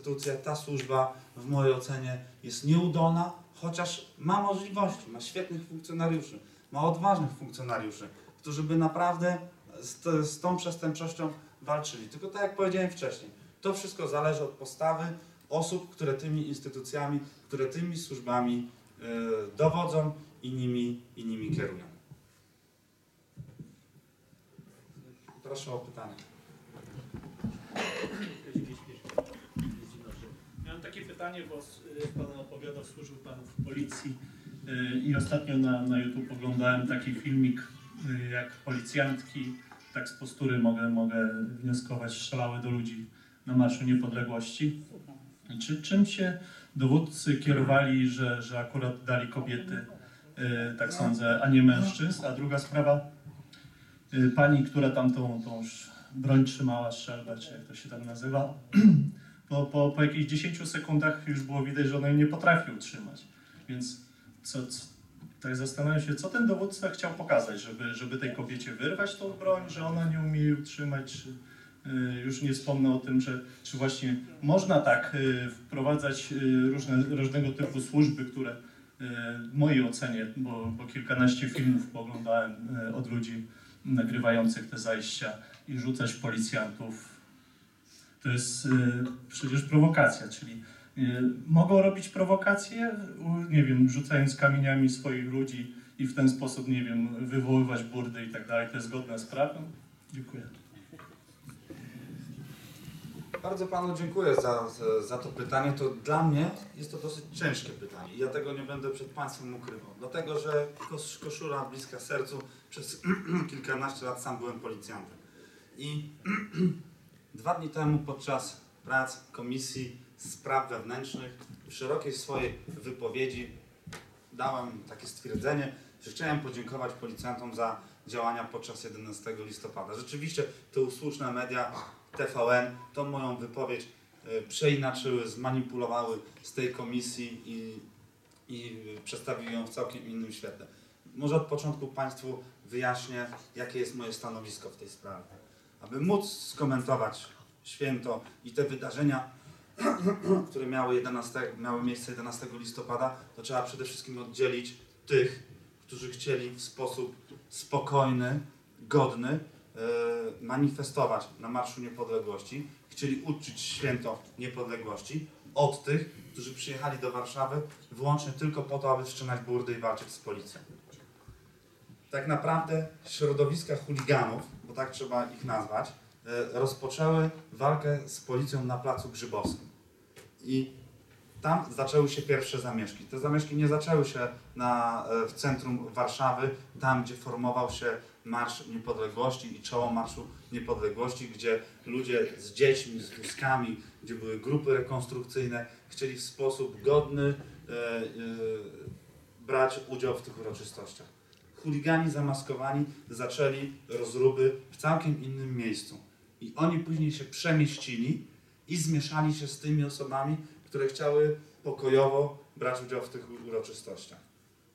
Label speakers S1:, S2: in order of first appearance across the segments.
S1: instytucja, ta służba w mojej ocenie jest nieudolna, chociaż ma możliwości, ma świetnych funkcjonariuszy, ma odważnych funkcjonariuszy, którzy by naprawdę z, z tą przestępczością walczyli. Tylko tak jak powiedziałem wcześniej, to wszystko zależy od postawy osób, które tymi instytucjami, które tymi służbami y, dowodzą i nimi, i nimi kierują. Proszę o pytanie.
S2: Pytanie, bo y, Pan opowiadał, służył Pan w policji y, i ostatnio na, na YouTube oglądałem taki filmik, y, jak policjantki, tak z postury mogę, mogę wnioskować, strzelały do ludzi na Marszu Niepodległości. Czy, czym się dowódcy kierowali, że, że akurat dali kobiety, tak sądzę, a nie mężczyzn? A druga sprawa, pani, która tam tą, tą broń trzymała, strzelbę, czy jak to się tam nazywa, po, po, po jakichś 10 sekundach już było widać, że ona jej nie potrafi utrzymać. Więc co, co, tak zastanawiam się, co ten dowódca chciał pokazać, żeby, żeby tej kobiecie wyrwać tą broń, że ona nie umie jej utrzymać, czy, y, już nie wspomnę o tym, że czy właśnie można tak y, wprowadzać y, różne, różnego typu służby, które w mojej ocenie, bo, bo kilkanaście filmów pooglądałem y, od ludzi nagrywających te zajścia i rzucać policjantów to jest y, przecież prowokacja, czyli y, mogą robić prowokacje, nie wiem, rzucając kamieniami swoich ludzi i w ten sposób, nie wiem, wywoływać burdy i tak dalej. To jest zgodne z prawem? Dziękuję.
S1: Bardzo panu dziękuję za, za, to pytanie. To dla mnie jest to dosyć ciężkie pytanie ja tego nie będę przed państwem ukrywał. Dlatego, że kos, koszula bliska sercu przez kilkanaście lat sam byłem policjantem. I dwa dni temu podczas prac Komisji Spraw Wewnętrznych w szerokiej swojej wypowiedzi dałem takie stwierdzenie, że chciałem podziękować policjantom za działania podczas 11 listopada. Rzeczywiście te usłuszne media TVN tą moją wypowiedź e, przeinaczyły, zmanipulowały z tej komisji i, i przedstawiły ją w całkiem innym świetle. Może od początku Państwu wyjaśnię, jakie jest moje stanowisko w tej sprawie. Aby móc skomentować święto i te wydarzenia, które miały, 11, miały miejsce 11 listopada, to trzeba przede wszystkim oddzielić tych, którzy chcieli w sposób spokojny, godny e, manifestować na Marszu Niepodległości, chcieli uczcić święto niepodległości, od tych, którzy przyjechali do Warszawy wyłącznie tylko po to, aby wszczynać burdy i walczyć z policją. Tak naprawdę środowiska chuliganów, bo tak trzeba ich nazwać, e, rozpoczęły walkę z policją na Placu Grzybowskim. I tam zaczęły się pierwsze zamieszki. Te zamieszki nie zaczęły się na, e, w centrum Warszawy, tam gdzie formował się Marsz Niepodległości i czoło Marszu Niepodległości, gdzie ludzie z dziećmi, z wózkami, gdzie były grupy rekonstrukcyjne, chcieli w sposób godny e, e, brać udział w tych uroczystościach. Chuligani zamaskowani zaczęli rozruby w całkiem innym miejscu. I oni później się przemieścili i zmieszali się z tymi osobami, które chciały pokojowo brać udział w tych uroczystościach.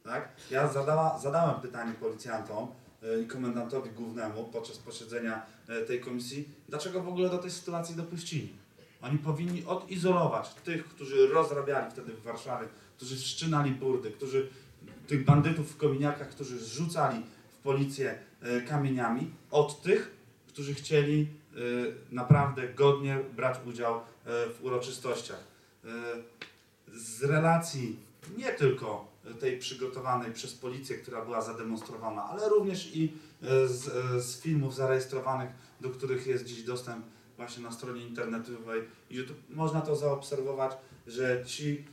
S1: Tak? Ja zadała, zadałem pytanie policjantom e, i komendantowi głównemu podczas posiedzenia e, tej komisji, dlaczego w ogóle do tej sytuacji dopuścili. Oni powinni odizolować tych, którzy rozrabiali wtedy w Warszawie, którzy wszczynali burdy, którzy tych bandytów w kominiarkach, którzy zrzucali w policję e, kamieniami, od tych, którzy chcieli e, naprawdę godnie brać udział e, w uroczystościach. Z relacji nie tylko tej przygotowanej przez policję, która była zademonstrowana, ale również i z, z filmów zarejestrowanych, do których jest dziś dostęp właśnie na stronie internetowej YouTube, można to zaobserwować, że ci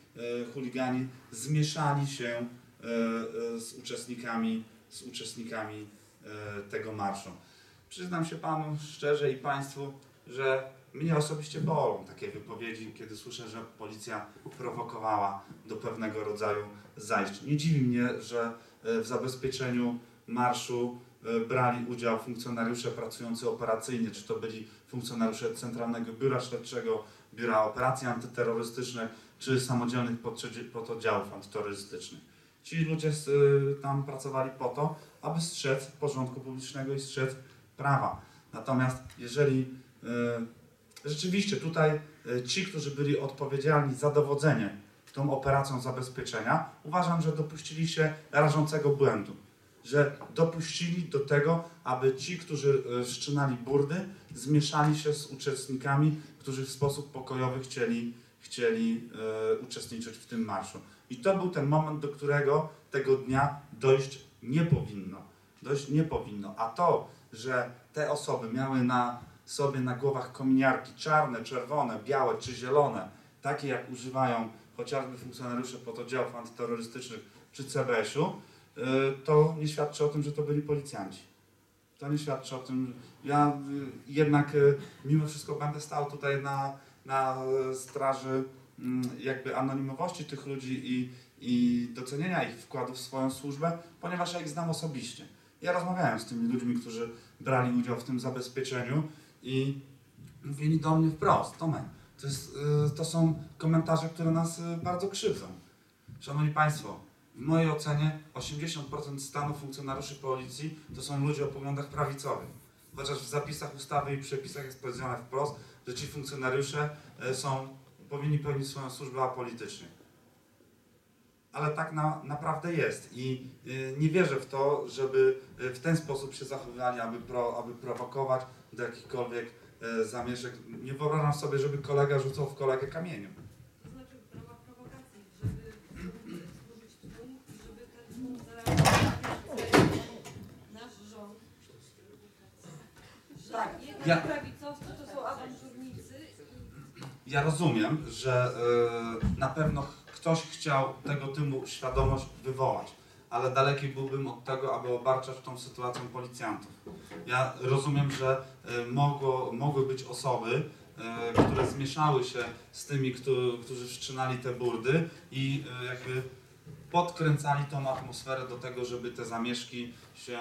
S1: chuligani zmieszali się z uczestnikami, z uczestnikami e, tego marszu. Przyznam się Panu szczerze i Państwu, że mnie osobiście bolą takie wypowiedzi, kiedy słyszę, że policja prowokowała do pewnego rodzaju zajść. Nie dziwi mnie, że e, w zabezpieczeniu marszu e, brali udział funkcjonariusze pracujący operacyjnie, czy to byli funkcjonariusze Centralnego Biura Śledczego, Biura Operacji Antyterrorystycznych, czy samodzielnych pododdziałów antyterrorystycznych. Ci ludzie y, tam pracowali po to, aby strzec porządku publicznego i strzec prawa. Natomiast jeżeli y, rzeczywiście tutaj e, ci, którzy byli odpowiedzialni za dowodzenie tą operacją zabezpieczenia, uważam, że dopuścili się rażącego błędu. Że dopuścili do tego, aby ci, którzy wszczynali burdy, zmieszali się z uczestnikami, którzy w sposób pokojowy chcieli, chcieli uczestniczyć w tym marszu. I to był ten moment, do którego tego dnia dojść nie powinno. Dojść nie powinno. A to, że te osoby miały na sobie na głowach kominiarki czarne, czerwone, białe czy zielone, takie jak używają chociażby funkcjonariusze pododdziałów antyterrorystycznych czy CBS-u, y, to nie świadczy o tym, że to byli policjanci. To nie świadczy o tym. Ja y, jednak y, mimo wszystko będę stał tutaj na, na straży jakby anonimowości tych ludzi i, i docenienia ich wkładu w swoją służbę, ponieważ ja ich znam osobiście. Ja rozmawiałem z tymi ludźmi, którzy brali udział w tym zabezpieczeniu i mówili do mnie wprost, Tomek, to, jest, y, to są komentarze, które nas y, bardzo krzywdzą. Szanowni Państwo, w mojej ocenie 80% stanu funkcjonariuszy policji to są ludzie o poglądach prawicowych. Chociaż w zapisach ustawy i przepisach jest powiedziane wprost, że ci funkcjonariusze y, są, powinni pełnić swoją służbę apolitycznie. Ale tak na, naprawdę jest i y, nie wierzę w to, żeby y, w ten sposób się zachowywali, aby, pro, aby prowokować do jakichkolwiek y, zamieszek. Nie wyobrażam sobie, żeby kolega rzucał w kolegę kamieniem.
S3: To znaczy
S1: Ja rozumiem, że y, na pewno ktoś chciał tego typu świadomość wywołać, ale daleki byłbym od tego, aby obarczać tą sytuacją policjantów. Ja rozumiem, że y, mogło, mogły być osoby, y, które zmieszały się z tymi, którzy, którzy wszczynali te burdy i jakby podkręcali tą atmosferę do tego, żeby te zamieszki się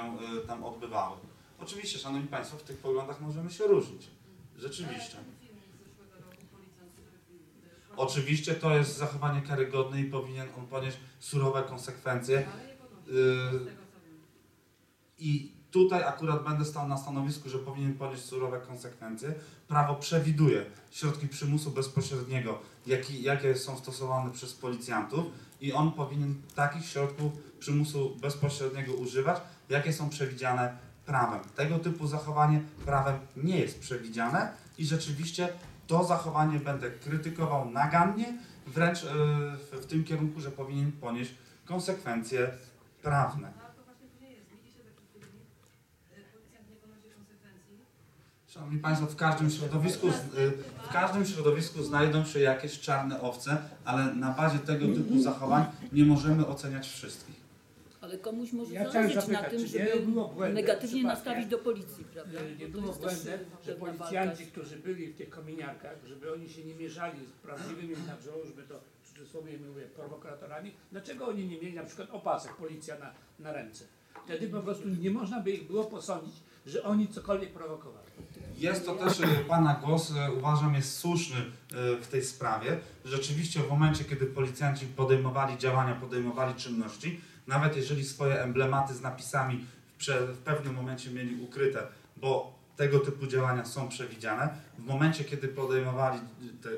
S1: tam odbywały. Oczywiście, Szanowni Państwo, w tych poglądach możemy się różnić. Rzeczywiście.
S3: Ale ten film z zeszłego roku policjant, który y, prowokował,
S1: Oczywiście to jest zachowanie karygodne i powinien on ponieść surowe konsekwencje.
S3: wiem.
S1: I tutaj akurat będę stał na stanowisku, że powinien ponieść surowe konsekwencje. Prawo przewiduje środki przymusu bezpośredniego, jaki, jakie są stosowane przez policjantów i on powinien takich środków przymusu bezpośredniego używać, jakie są przewidziane prawem. Tego typu zachowanie prawem nie jest przewidziane i rzeczywiście to zachowanie będę krytykował nagannie, wręcz yy, w, tym kierunku, że powinien ponieść konsekwencje prawne.
S3: Ale to właśnie tu nie jest. Widzi się taki filmik, policjant nie ponosi konsekwencji.
S1: Szanowni Państwo, w każdym środowisku, y, w każdym środowisku znajdą się jakieś czarne owce, ale na bazie tego typu zachowań nie możemy oceniać wszystkich.
S4: Ale komuś może
S5: Ja
S4: zależeć na
S5: zapytać,
S4: tym,
S5: czy nie
S4: żeby
S5: błędem
S4: negatywnie nastawić do policji, prawda?
S5: e, Nie było błędem, że policjanci,
S4: walka.
S5: którzy byli w tych kominiarkach, żeby oni się nie mierzali z prawdziwymi, żeby to w cudzysłowie mówię, prowokatorami, dlaczego oni nie mieli na przykład opasek policja na, na ręce? Wtedy po prostu nie można by ich było posądzić, że oni cokolwiek prowokowali.
S1: Jest to też y, Pana głos, y, uważam, jest słuszny y, w tej sprawie. Rzeczywiście w momencie, kiedy policjanci podejmowali działania, podejmowali czynności, nawet jeżeli swoje emblematy z napisami w, prze, w pewnym momencie mieli ukryte, bo tego typu działania są przewidziane, w momencie, kiedy podejmowali te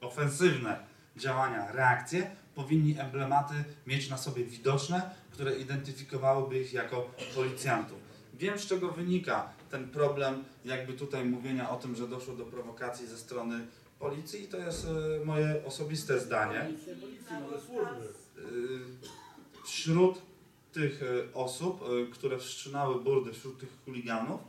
S1: ofensywne działania, reakcje, powinni emblematy mieć na sobie widoczne, które identyfikowałyby ich jako policjantów. Wiem, z czego wynika ten problem, jakby tutaj mówienia o tym, że doszło do prowokacji ze strony policji, i to jest e, moje osobiste zdanie. Y, Wśród tych e, osób, e, które wszczynały burdy, wśród tych chuliganów,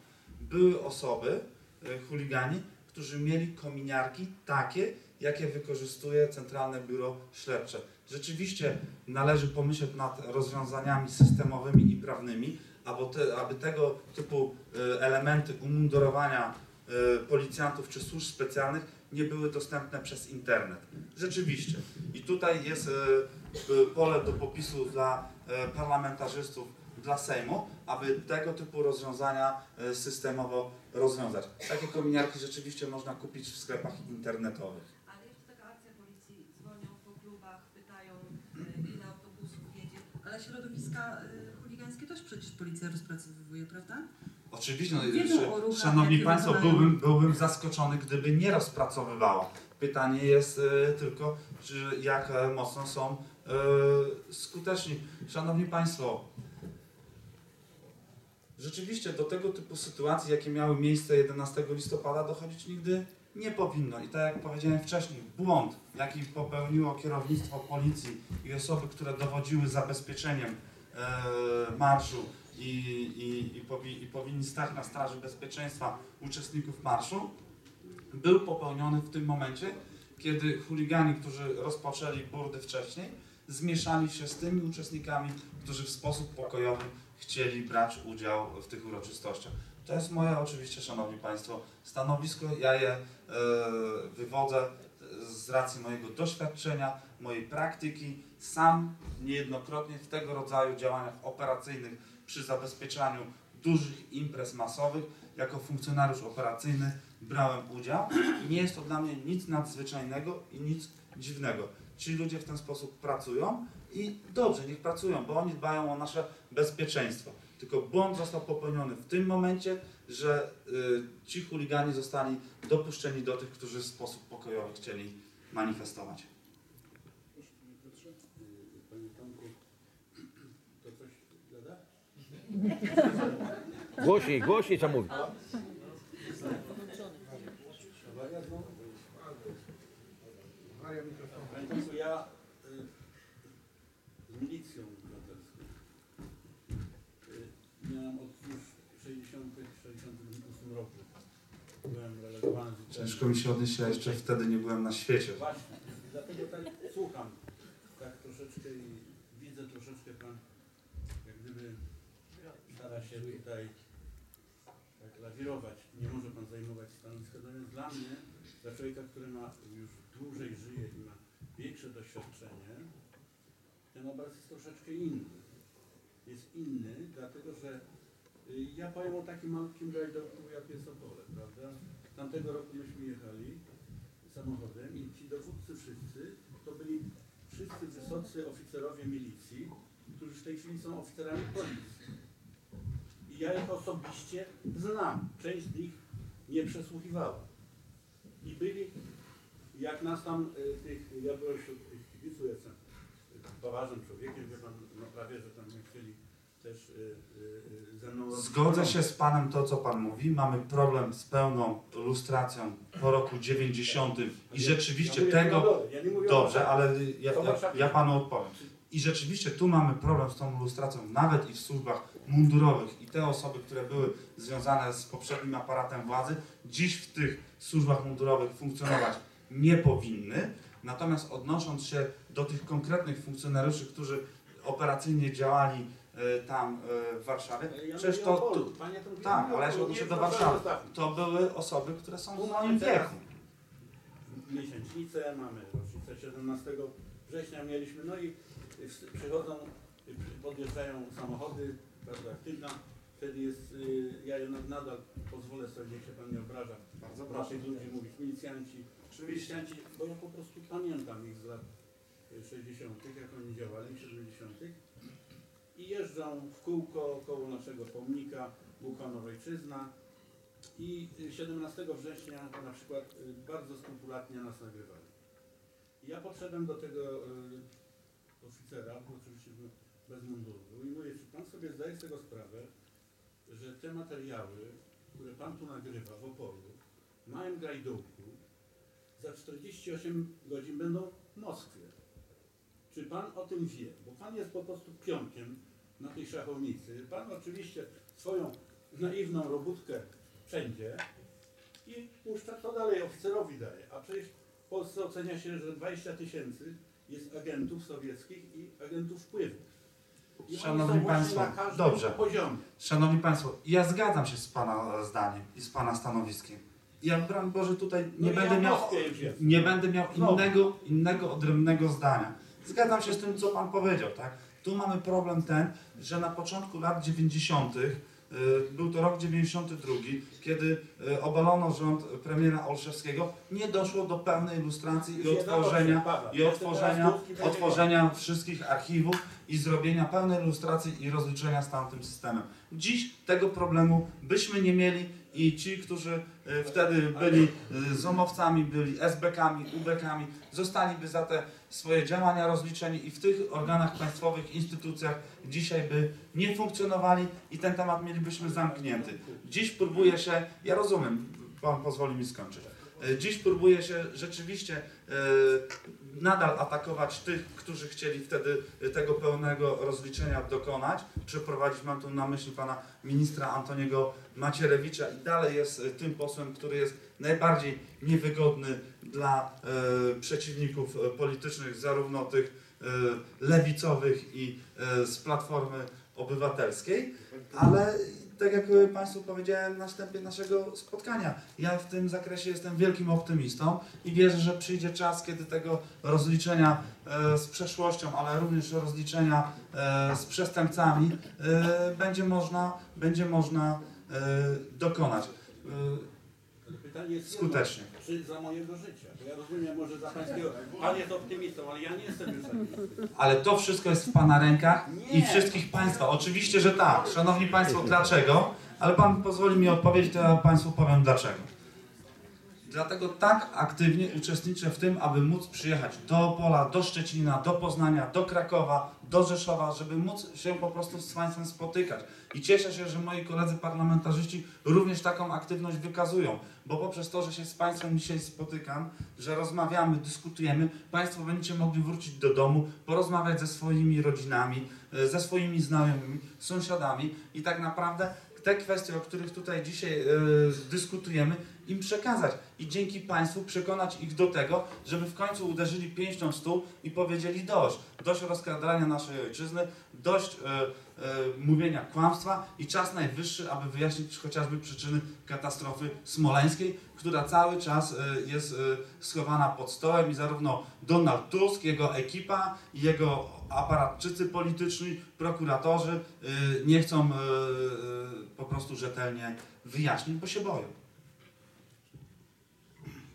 S1: były osoby, e, chuligani, którzy mieli kominiarki takie, jakie wykorzystuje Centralne Biuro Śledcze. Rzeczywiście należy pomyśleć nad rozwiązaniami systemowymi i prawnymi, aby, te, aby tego typu elementy umundurowania policjantów czy służb specjalnych nie były dostępne przez internet. Rzeczywiście. I tutaj jest e, e, pole do popisu dla parlamentarzystów, dla Sejmu, aby tego typu rozwiązania systemowo rozwiązać. Takie kominiarki rzeczywiście można kupić w sklepach internetowych.
S3: Y, środowiska y, chuligańskie
S6: też przecież policja rozpracowywuje, prawda?
S1: Oczywiście, no,
S6: o ruchach,
S1: Szanowni
S6: jakie
S1: Państwo, byłbym, byłbym zaskoczony, gdyby nie rozpracowywała. Pytanie jest e, tylko, czy jak e, mocno są e, skuteczni. Szanowni Państwo, rzeczywiście do tego typu sytuacji, jakie miały miejsce 11 listopada, dochodzić nigdy nie powinno. I tak jak powiedziałem wcześniej, błąd, jaki popełniło kierownictwo policji i osoby, które dowodziły zabezpieczeniem e, marszu i, i, i, powi, i powinni stać na straży bezpieczeństwa uczestników marszu, był popełniony w tym momencie, kiedy chuligani, którzy rozpoczęli burdy wcześniej, zmieszali się z tymi uczestnikami, którzy w sposób pokojowy chcieli brać udział w tych uroczystościach. To jest moje oczywiście, Szanowni Państwo, stanowisko. Ja je e, wywodzę z racji mojego doświadczenia, mojej praktyki. Sam niejednokrotnie w tego rodzaju działaniach operacyjnych przy zabezpieczaniu dużych imprez masowych jako funkcjonariusz operacyjny brałem udział i nie jest to dla mnie nic nadzwyczajnego i nic dziwnego. Ci ludzie w ten sposób pracują i dobrze, niech pracują, bo oni dbają o nasze bezpieczeństwo. Tylko błąd został popełniony w tym momencie, że y, ci chuligani zostali dopuszczeni do tych, którzy w sposób pokojowy chcieli manifestować.
S7: Panie Tomku, to coś gada?
S8: Głośniej, głośniej.
S7: Awaria znowu? Panie Tomku, ja y, z milicją obywatelską y, miałem od już 60 68 roku. Byłem relegowany.
S1: Ciężko mi się odnieść, ja jeszcze wtedy nie byłem na świecie.
S7: Właśnie, dlatego tak słucham tak troszeczkę i widzę troszeczkę pan stara się tutaj tak lawirować. Nie może pan zajmować stanowiska. Natomiast dla mnie, dla człowieka, który ma już dłużej żyje i ma większe doświadczenie, ten obraz jest troszeczkę inny. Jest inny, dlatego że y, ja powiem o takim malutkim rajdoku, jak jest Opole, prawda? Tamtego roku myśmy jechali samochodem i ci dowódcy wszyscy to byli wszyscy wysocy oficerowie milicji, którzy w tej chwili są oficerami policji. Ja ich osobiście znam. Część z nich nie przesłuchiwała. I byli, jak nas tam, y, tych, ja byłem wśród tych kibiców, ja jestem poważnym człowiekiem, wie pan, no prawie, że tam nie chcieli też y, y, ze mną...
S1: Zgodzę się z Panem to, co Pan mówi. Mamy problem z pełną lustracją po roku 90 i rzeczywiście
S7: ja
S1: tego...
S7: ja
S1: Dobrze, ale ja, ja, ja Panu odpowiem. I rzeczywiście tu mamy problem z tą lustracją, nawet i w służbach mundurowych. I te osoby, które były związane z poprzednim aparatem władzy, dziś w tych służbach mundurowych funkcjonować nie powinny. Natomiast odnosząc się do tych konkretnych funkcjonariuszy, którzy operacyjnie działali e, tam e, w Warszawie,
S7: ja
S1: przecież to, tak, ale
S7: Opolu,
S1: odnoszę do Warszawy. to były osoby, które są
S7: Tu
S1: w moim wieku.
S7: miesięcznicę, mamy rocznicę 17 września mieliśmy, no i przychodzą, podjeżdżają samochody, bardzo aktywna, wtedy jest, y, ja jednak nadal pozwolę sobie, niech się Pan nie obraża,
S1: Bardzo
S7: tych ludzi mówić, milicjanci, milicjanci, bo ja po prostu pamiętam ich z lat y, 60., jak oni działali, 70. I jeżdżą w kółko koło naszego pomnika Bukonowa Ojczyzna, i y, 17 września na przykład y, bardzo skrupulatnie nas nagrywali. I ja podszedłem do tego y, oficera, bo oczywiście bez munduru mówię, czy pan sobie zdaje z tego sprawę, że te materiały, które pan tu nagrywa w Opolu, małym grajdołku, za 48 godzin będą w Moskwie. Czy pan o tym wie? Bo pan jest po prostu pionkiem na tej szachownicy. Pan oczywiście swoją naiwną robótkę wszędzie i puszcza to dalej, oficerowi daje. A przecież w Polsce ocenia się, że 20 tysięcy jest agentów sowieckich i agentów wpływów. I oni
S1: Szanowni
S7: są właśnie
S1: Państwo,
S7: na każdym
S1: dobrze.
S7: poziomie.
S1: Szanowni Państwo, ja zgadzam się z Pana zdaniem i z Pana stanowiskiem. Ja, broń Boże, tutaj nie
S7: No i
S1: będę
S7: ja
S1: miał, nie będę miał
S7: Znowu.
S1: innego, innego, odrębnego zdania. Zgadzam się z tym, co Pan powiedział, tak? Tu mamy problem ten, że na początku lat 90. y, był to rok 92, kiedy y, obalono rząd premiera Olszewskiego, nie doszło do pełnej ilustracji i otworzenia, i otworzenia, otworzenia wszystkich archiwów i zrobienia pełnej ilustracji i rozliczenia z tamtym systemem. Dziś tego problemu byśmy nie mieli i ci, którzy y, wtedy byli y, zomowcami, byli SB-kami, UB-kami, zostaliby za te swoje działania rozliczeni i w tych organach państwowych, instytucjach dzisiaj by nie funkcjonowali i ten temat mielibyśmy zamknięty. Dziś próbuje się, ja rozumiem, pan pozwoli mi skończyć. E, Dziś próbuje się rzeczywiście e, nadal atakować tych, którzy chcieli wtedy e, tego pełnego rozliczenia dokonać, przeprowadzić, mam tu na myśli pana ministra Antoniego Macierewicza i dalej jest tym posłem, który jest najbardziej niewygodny dla przeciwników politycznych, zarówno tych lewicowych i z Platformy Obywatelskiej, ale tak jak e, Państwu powiedziałem na wstępie naszego spotkania, ja w tym zakresie jestem wielkim optymistą i wierzę, że przyjdzie czas, kiedy tego rozliczenia e, z przeszłością, ale również rozliczenia e, z przestępcami będzie można, będzie można dokonać
S7: Pytanie jest
S1: skutecznie.
S7: jedno, czy za mojego życia? Ja rozumiem może za pańskiego. Pan jest optymistą, ale ja nie jestem już.
S1: Ale to wszystko jest w Pana rękach i
S7: Nie.
S1: wszystkich Państwa. Oczywiście, że tak. Szanowni Państwo, dlaczego? Ale Pan pozwoli mi odpowiedzieć, to ja Państwu powiem dlaczego. Dlatego tak aktywnie uczestniczę w tym, aby móc przyjechać do Opola, do Szczecina, do Poznania, do Krakowa, do Rzeszowa, żeby móc się po prostu z Państwem spotykać. I cieszę się, że moi koledzy parlamentarzyści również taką aktywność wykazują, bo poprzez to, że się z Państwem dzisiaj spotykam, że rozmawiamy, dyskutujemy, Państwo będziecie mogli wrócić do domu, porozmawiać ze swoimi rodzinami, e, ze swoimi znajomymi, sąsiadami i tak naprawdę te kwestie, o których tutaj dzisiaj e, dyskutujemy, im przekazać i dzięki Państwu przekonać ich do tego, żeby w końcu uderzyli pięścią w stół i powiedzieli dość. Dość rozkradania naszej ojczyzny, dość e, e, mówienia kłamstwa i czas najwyższy, aby wyjaśnić chociażby przyczyny katastrofy smoleńskiej, która cały czas e, jest e, schowana pod stołem i zarówno Donald Tusk, jego ekipa jego aparatczycy polityczni, prokuratorzy e, nie chcą e, po prostu rzetelnie wyjaśnić, bo się boją.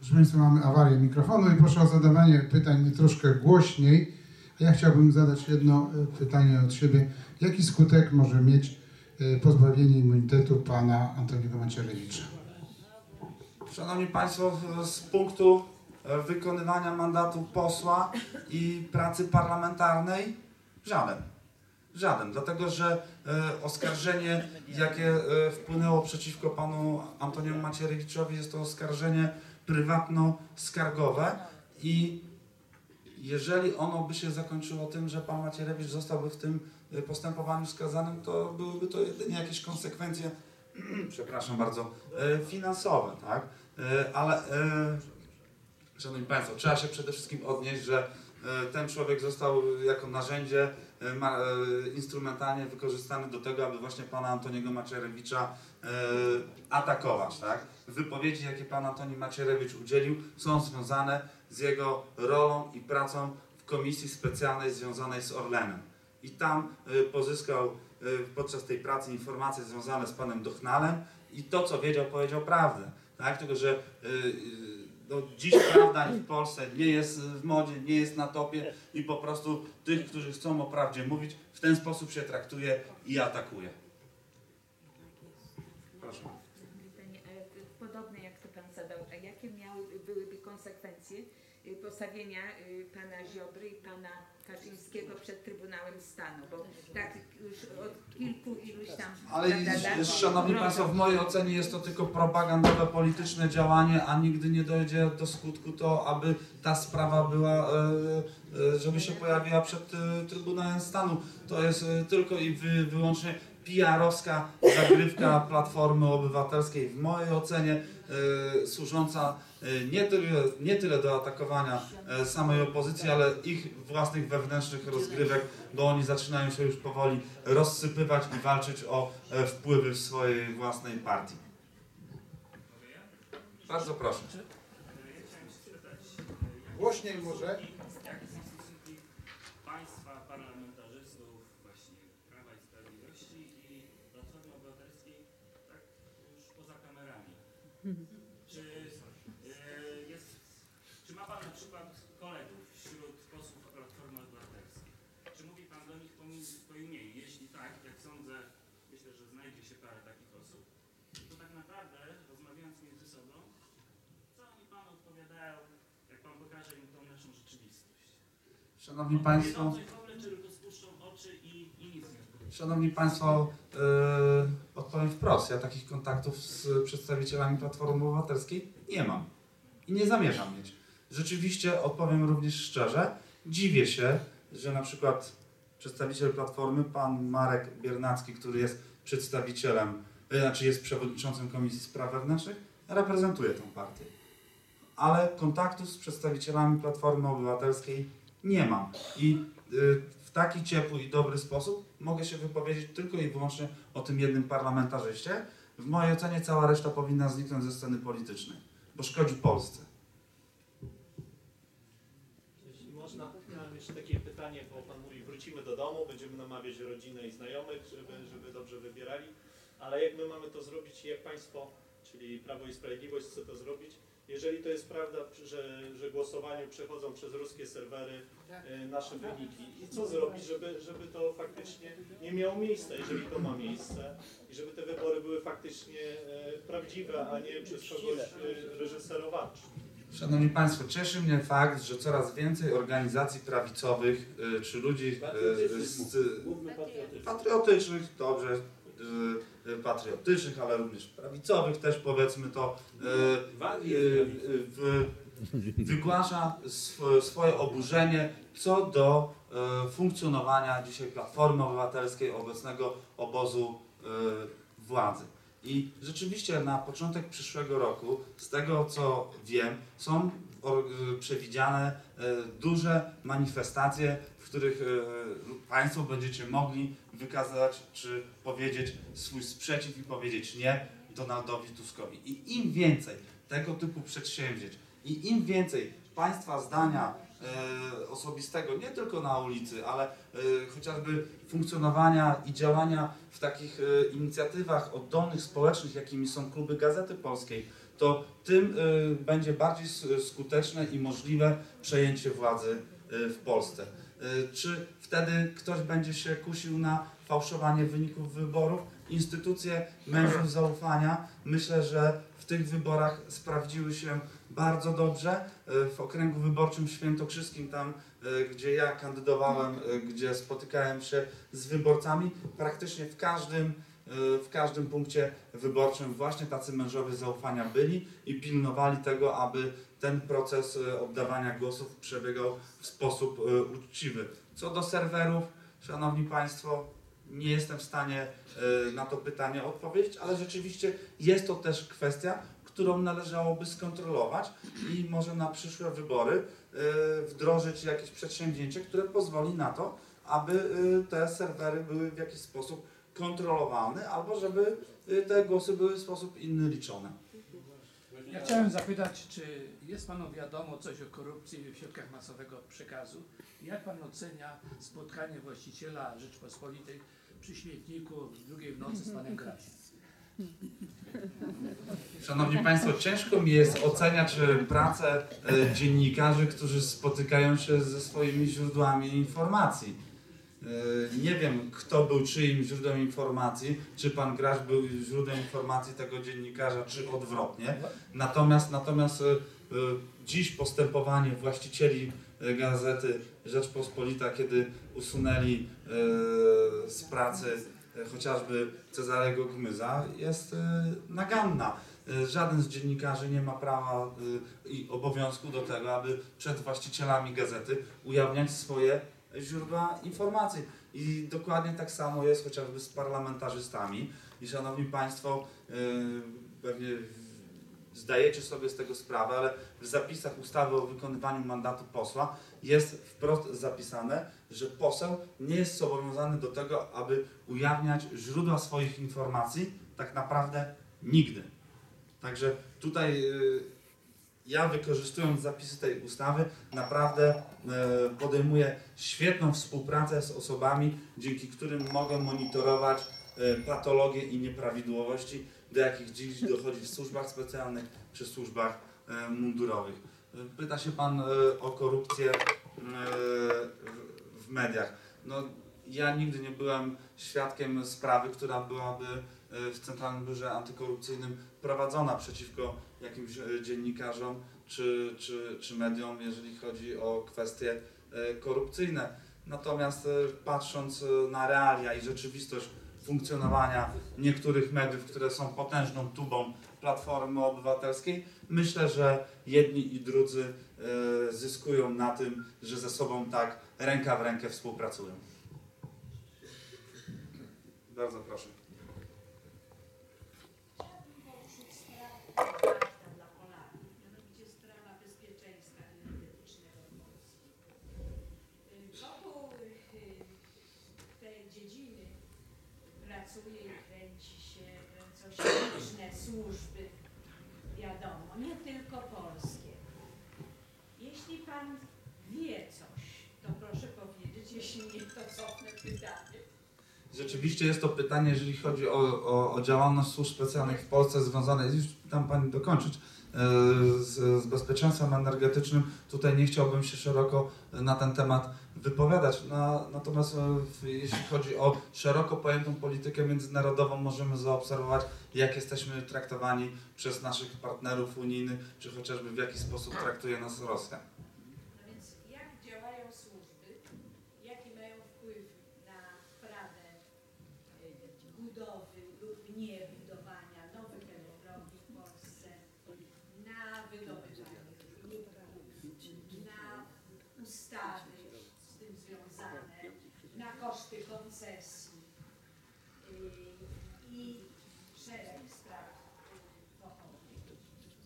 S8: Proszę Państwa, mamy awarię mikrofonu i proszę o zadawanie pytań troszkę głośniej. Ja chciałbym zadać jedno e, pytanie od siebie. Jaki skutek może mieć e, pozbawienie immunitetu pana Antoniego Macierewicza?
S1: Szanowni Państwo, z punktu e, wykonywania mandatu posła i pracy parlamentarnej żaden. Żaden, dlatego że oskarżenie, jakie wpłynęło przeciwko panu Antoniemu Macierewiczowi, jest to oskarżenie prywatno-skargowe i jeżeli ono by się zakończyło tym, że pan Macierewicz zostałby w tym e, postępowaniu skazanym, to byłyby to jedynie jakieś konsekwencje, przepraszam bardzo, e, finansowe, tak? E, Ale, szanowni Państwo, trzeba się przede wszystkim odnieść, że ten człowiek został jako narzędzie instrumentalnie wykorzystany do tego, aby właśnie pana Antoniego Macierewicza e, atakować, tak? Wypowiedzi, jakie pan Antoni Macierewicz udzielił, są związane z jego rolą i pracą w komisji specjalnej związanej z Orlenem. I tam pozyskał podczas tej pracy informacje związane z panem Dochnalem i to, co wiedział, powiedział prawdę. Tak? Tylko, że no, dziś prawda w Polsce nie jest w modzie, nie jest na topie i po prostu tych, którzy chcą o prawdzie mówić, w ten sposób się traktuje i atakuje. Proszę.
S9: Pytanie e, podobne jak to Pan zadał, a jakie miały, byłyby konsekwencje y, postawienia y, Pana Ziobry i Pana Kaczyńskiego przed Trybunałem Stanu, bo tak już od kilku iluś tam...
S1: Ale
S9: prawda, lat
S1: szanowni. Państwo, w mojej ocenie jest to tylko propagandowe, polityczne działanie, a nigdy nie dojdzie do skutku to, aby ta sprawa była, e, e, żeby się pojawiła przed e, Trybunałem Stanu. To jest tylko i wy, wyłącznie PR-owska zagrywka Platformy Obywatelskiej, w mojej ocenie służąca nie tyle, nie tyle do atakowania e, samej opozycji, ale ich własnych wewnętrznych rozgrywek, bo oni zaczynają się już powoli rozsypywać i walczyć o e, wpływy w swojej własnej partii. Bardzo proszę.
S8: Głośniej może.
S10: państwa parlamentarzystów właśnie Prawa i Sprawiedliwości i Platformy Obywatelskiej Czy, e, jest, czy ma Pan na przykład kolegów wśród posłów Platformy Obywatelskiej? Czy mówi Pan do nich po, mi- po imieniu? Jeśli tak, jak sądzę, myślę, że znajdzie się parę takich osób, to tak naprawdę rozmawiając między sobą, co oni Panu odpowiadają, jak Pan pokaże im tą naszą rzeczywistość?
S1: Szanowni Państwo,
S10: Powiedzą coś w ogóle, czy tylko spuszczą oczy i, i nic nie odpowiedzą?
S1: Szanowni Państwo, yy, odpowiem wprost. Ja takich kontaktów z przedstawicielami Platformy Obywatelskiej nie mam i nie zamierzam mieć. Rzeczywiście odpowiem również szczerze, dziwię się, że na przykład przedstawiciel Platformy, pan Marek Biernacki, który jest przedstawicielem, yy, znaczy jest przewodniczącym Komisji Spraw Wewnętrznych, reprezentuje tę partię. Ale kontaktów z przedstawicielami Platformy Obywatelskiej nie mam. I yy, w taki ciepły i dobry sposób mogę się wypowiedzieć tylko i wyłącznie o tym jednym parlamentarzyście. W mojej ocenie cała reszta powinna zniknąć ze sceny politycznej, bo szkodzi Polsce.
S11: Jeśli można, miałem jeszcze takie pytanie, bo Pan mówi, wrócimy do domu, będziemy namawiać rodzinę i znajomych, żeby, żeby dobrze wybierali, ale jak my mamy to zrobić i jak Państwo, czyli Prawo i Sprawiedliwość chce to zrobić, jeżeli to jest prawda, że, że głosowaniu przechodzą przez ruskie serwery e, nasze wyniki i co zrobić, żeby, żeby to faktycznie nie miało miejsca, jeżeli to ma miejsce i żeby te wybory były faktycznie e, prawdziwe, a nie przez kogoś e, reżyserowane.
S1: Szanowni Państwo, cieszy mnie fakt, że coraz więcej organizacji prawicowych y, czy ludzi y, z,
S7: Mówmy patriotycznie.
S1: patriotycznych, dobrze, y, y, patriotycznych, ale również prawicowych też powiedzmy to, y, y, y, wygłasza sw, swoje oburzenie co do y, funkcjonowania dzisiaj Platformy Obywatelskiej, obecnego obozu y, władzy. I rzeczywiście na początek przyszłego roku, z tego co wiem, są y, przewidziane y, duże manifestacje, których y, Państwo będziecie mogli wykazać czy powiedzieć swój sprzeciw i powiedzieć nie Donaldowi Tuskowi. I im więcej tego typu przedsięwzięć i im więcej Państwa zdania e, osobistego, nie tylko na ulicy, ale e, chociażby funkcjonowania i działania w takich e, inicjatywach oddolnych, społecznych, jakimi są kluby Gazety Polskiej, to tym e, będzie bardziej skuteczne i możliwe przejęcie władzy e, w Polsce. E, Czy wtedy ktoś będzie się kusił na fałszowanie wyników wyborów? Instytucje mężów zaufania myślę, że w tych wyborach sprawdziły się bardzo dobrze. E, W okręgu wyborczym świętokrzyskim, tam e, gdzie ja kandydowałem, gdzie spotykałem się z wyborcami, praktycznie w każdym, w każdym punkcie wyborczym właśnie tacy mężowie zaufania byli i pilnowali tego, aby ten proces e, oddawania głosów przebiegał w sposób e, uczciwy. Co do serwerów, Szanowni Państwo, nie jestem w stanie na to pytanie odpowiedzieć, ale rzeczywiście jest to też kwestia, którą należałoby skontrolować i może na przyszłe wybory wdrożyć jakieś przedsięwzięcie, które pozwoli na to, aby te serwery były w jakiś sposób kontrolowane, albo żeby e, te głosy były w sposób inny liczone.
S5: Ja chciałem zapytać, czy jest Panu wiadomo coś o korupcji w środkach masowego przekazu? Jak Pan ocenia spotkanie właściciela Rzeczpospolitej przy śmietniku w drugiej w nocy z Panem Grasiem?
S1: Szanowni Państwo, ciężko mi jest oceniać e, pracę e, dziennikarzy, którzy spotykają się ze swoimi źródłami informacji. E, Nie wiem, kto był czyim źródłem informacji, czy pan Graż był źródłem informacji tego dziennikarza, czy odwrotnie. Natomiast, natomiast e, e, dziś postępowanie właścicieli gazety Rzeczpospolita, kiedy usunęli z pracy chociażby Cezarego Gmyza, jest naganna. Żaden z dziennikarzy nie ma prawa i obowiązku do tego, aby przed właścicielami gazety ujawniać swoje źródła informacji. I dokładnie tak samo jest chociażby z parlamentarzystami. I szanowni Państwo, e, pewnie zdajecie sobie z tego sprawę, ale w zapisach ustawy o wykonywaniu mandatu posła jest wprost zapisane, że poseł nie jest zobowiązany do tego, aby ujawniać źródła swoich informacji tak naprawdę nigdy. Także tutaj y, ja wykorzystując zapisy tej ustawy naprawdę y, podejmuję świetną współpracę z osobami, dzięki którym mogę monitorować y, patologie i nieprawidłowości do jakich dziś dochodzi w służbach specjalnych czy służbach e, mundurowych. E, Pyta się Pan e, o korupcję e, w- mediach. No, ja nigdy nie byłem świadkiem sprawy, która byłaby e, w Centralnym Biurze Antykorupcyjnym prowadzona przeciwko jakimś e, dziennikarzom czy, czy, czy mediom, jeżeli chodzi o kwestie e, korupcyjne. Natomiast e, patrząc na realia i rzeczywistość funkcjonowania niektórych mediów, które są potężną tubą Platformy Obywatelskiej, myślę, że jedni i drudzy zyskują na tym, że ze sobą tak ręka w rękę współpracują. Bardzo proszę.
S3: Chciałabym poruszyć sprawę ważną dla Polaków, mianowicie sprawa bezpieczeństwa energetycznego w Polsce. Y, Wokół y, tej dziedziny pracuje i kręci się, kręcą się liczne służby, wiadomo, nie tylko polskie. Jeśli Pan wie coś, to proszę powiedzieć, jeśli nie, to cofnę pytanie.
S1: Rzeczywiście jest to pytanie, jeżeli chodzi o, o, o działalność służb specjalnych w Polsce związane, już tam Pani dokończyć, z, z bezpieczeństwem energetycznym. Tutaj nie chciałbym się szeroko na ten temat wypowiadać. Na, natomiast e, jeśli chodzi o szeroko pojętą politykę międzynarodową, możemy zaobserwować, jak jesteśmy traktowani przez naszych partnerów unijnych, czy chociażby w jaki sposób traktuje nas Rosja.
S3: No więc jak działają służby, jaki mają wpływ na sprawę y, budowy lub niebudowania nowych elektrowni w Polsce, na wydobywanie rurów, na ustawy z tym związane, na koszty koncesji y, i szereg spraw pochodnych.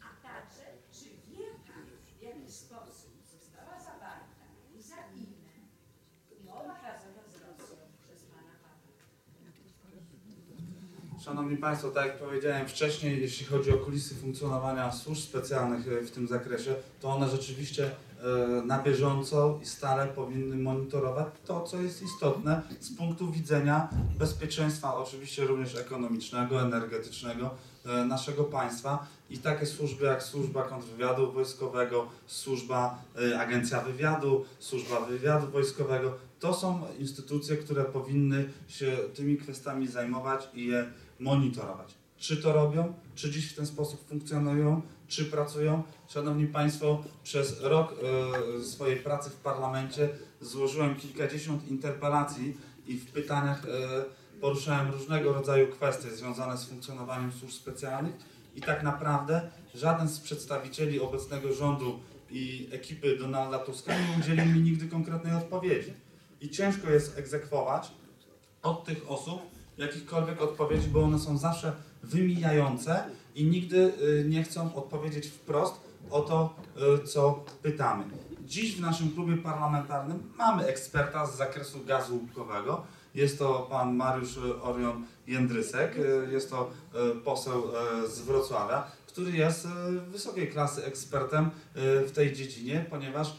S3: A także, czy wie Pan, w jaki sposób została zawarta i za ile umowa gazowa z Rosją przez Pana Pawła?
S1: Szanowni Państwo, tak jak powiedziałem wcześniej, jeśli chodzi o kulisy funkcjonowania służb specjalnych e, w tym zakresie, to one rzeczywiście e, na bieżąco i stale powinny monitorować to, co jest istotne z punktu widzenia bezpieczeństwa, oczywiście również ekonomicznego, energetycznego e, naszego państwa. I takie służby jak służba kontrwywiadu wojskowego, służba, agencja wywiadu, służba wywiadu wojskowego, to są instytucje, które powinny się tymi kwestiami zajmować i je monitorować. Czy to robią, czy dziś w ten sposób funkcjonują, czy pracują. Szanowni Państwo, przez rok e, swojej pracy w parlamencie złożyłem kilkadziesiąt interpelacji i w pytaniach e, poruszałem różnego rodzaju kwestie związane z funkcjonowaniem służb specjalnych i tak naprawdę żaden z przedstawicieli obecnego rządu i ekipy Donalda Tuska nie udzielił mi nigdy konkretnej odpowiedzi. I ciężko jest egzekwować od tych osób jakichkolwiek odpowiedzi, bo one są zawsze wymijające i nigdy y, nie chcą odpowiedzieć wprost o to, y, co pytamy. Dziś w naszym klubie parlamentarnym mamy eksperta z zakresu gazu łupkowego. Jest to pan Mariusz y, Orion Jędrysek, jest to poseł z Wrocławia, który jest wysokiej klasy ekspertem w tej dziedzinie, ponieważ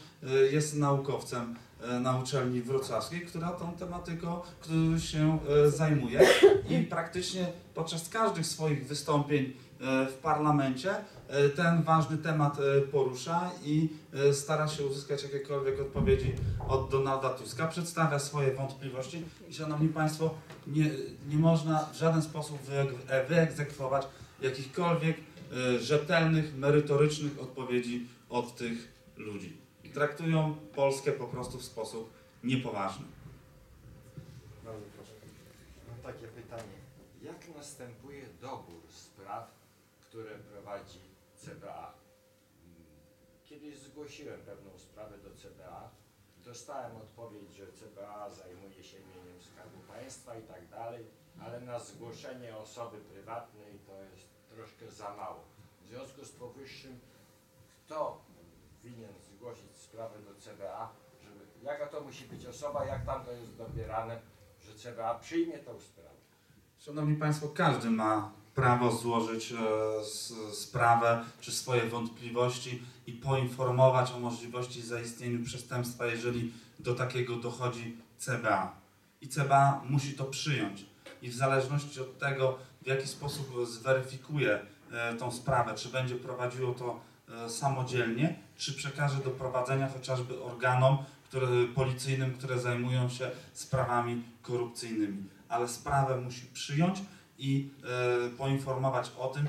S1: jest naukowcem na uczelni wrocławskiej, która tą tematyką się y, zajmuje. I praktycznie podczas każdych swoich wystąpień y, w parlamencie ten ważny temat porusza i stara się uzyskać jakiekolwiek odpowiedzi od Donalda Tuska, przedstawia swoje wątpliwości. I Szanowni Państwo, nie, nie można w żaden sposób wyeg- wyegzekwować jakichkolwiek rzetelnych, merytorycznych odpowiedzi od tych ludzi. Traktują Polskę po prostu w sposób niepoważny. Bardzo proszę.
S12: Mam takie pytanie. Jak następuje dobór spraw, które prowadzi CBA? Mm, Kiedyś zgłosiłem pewną sprawę do CBA. Dostałem odpowiedź, że CBA zajmuje się mieniem Skarbu Państwa i tak dalej, ale na zgłoszenie osoby prywatnej to jest troszkę za mało. W związku z powyższym, kto winien zgłosić sprawę do CBA, żeby, jaka to musi być osoba, jak tam to jest dobierane, że CBA przyjmie tą sprawę.
S1: Szanowni Państwo, każdy ma prawo złożyć e, sprawę czy swoje wątpliwości i poinformować o możliwości zaistnieniu przestępstwa, jeżeli do takiego dochodzi CBA. I CBA musi to przyjąć. i w zależności od tego, w jaki sposób zweryfikuje e, tą sprawę, czy będzie prowadziło to e, samodzielnie, czy przekaże do prowadzenia chociażby organom które, policyjnym, które zajmują się sprawami korupcyjnymi. Ale sprawę musi przyjąć i e, poinformować o tym,